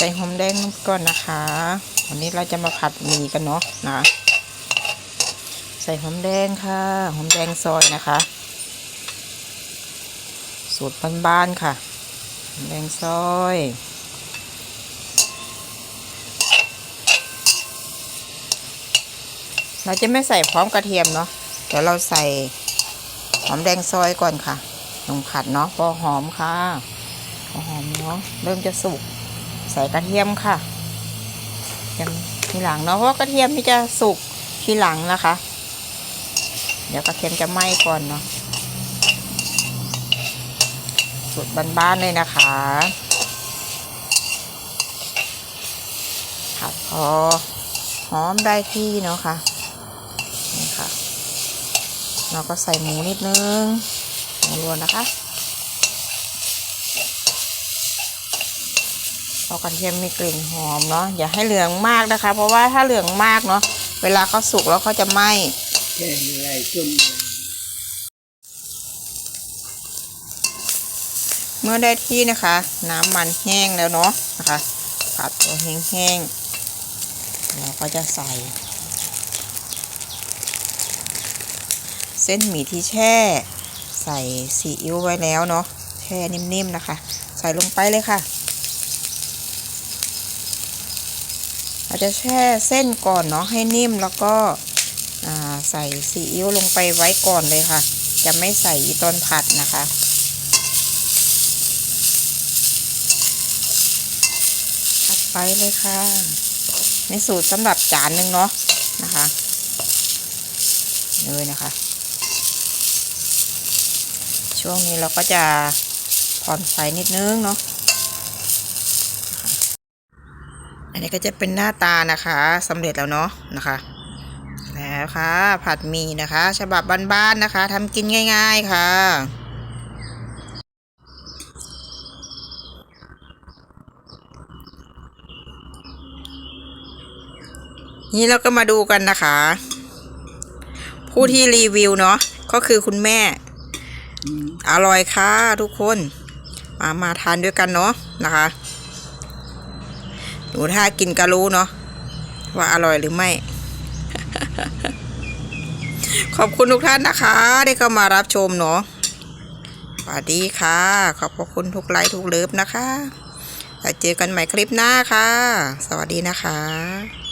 ใส่หอมแดงลงก่อนนะคะ วันนี้เราจะมาผัดหมี่กันเนาะนะ ใส่หอมแดงค่ะ หอมแดงซอยนะคะ สูตรบ้านๆค่ะ หอมแดงซอยเราจะไม่ใส่พร้อมกระเทียมเนาะ เดี๋ยวเราใส่หอมแดงซอยก่อนค่ะ ลงผัดเนาะพอหอมค่ะพอหอมเนาะ เริ่มจะสุก ใส่กระเทียมค่ะกระเทีหลังเนาะเพราะกระเทียมนี่จะสุกทีหลังนะคะ เดี๋ยวกระเทียมจะไหม้ก่อนเนาะสูตรบ้านๆเลยนะคะผัดพอหอมได้ที่เนาะค่ะนี่ค่ะ เราก็ใส่หมูนิดนึงหมูรวนนะคะ พอกระเทียมมีกลิ่นหอมเนาะอย่าให้เหลืองมากนะคะ เพราะว่าถ้าเหลืองมากเนาะเวลาเขาสุกแล้วเขาจะไหม้แค่อะไรจุ่มเมื่อได้ที่นะคะ น้ำมันแห้งแล้วเนาะนะคะผัดตัวแห้งๆเราก็จะใส่ เส้นหมี่ที่แช่ ใส่ซีอิ๊วไว้แล้วเนาะแช่นิ่มๆนะคะ ใส่ลงไปเลยค่ะ เราจะแช่เส้นก่อนเนาะให้นิ่มแล้วก็ใส่ซีอิ๊วลงไปไว้ก่อนเลยค่ะ จะไม่ใส่ตอนผัดนะคะผัดไปเลยค่ะในสูตรสำหรับจานหนึ่งเนาะนะคะเลยนะคะ ช่วงนี้เราก็จะผ่อนไฟนิดนึงเนาะ อันนี้ก็จะเป็นหน้าตานะคะสำเร็จแล้วเนาะนะคะแล้วค่ะผัดหมี่นะคะ ฉบับบ้านๆนะคะทำกินง่าย ๆค่ะนี่เราก็มาดูกันนะคะ ผู้ที่รีวิวเนาะก็คือคุณแม่อืมอร่อยค่ะทุกคน มามาทานด้วยกันเนาะนะคะ หนูถ้ากินก็รู้เนาะว่าอร่อยหรือไม่ ขอบคุณทุกท่านนะคะที่เข้ามารับชมเนาะสวัสดีค่ะ ขอบคุณทุกไลค์ทุกเลิฟนะคะแล้วเจอกันใหม่คลิปหน้าค่ะ สวัสดีนะคะ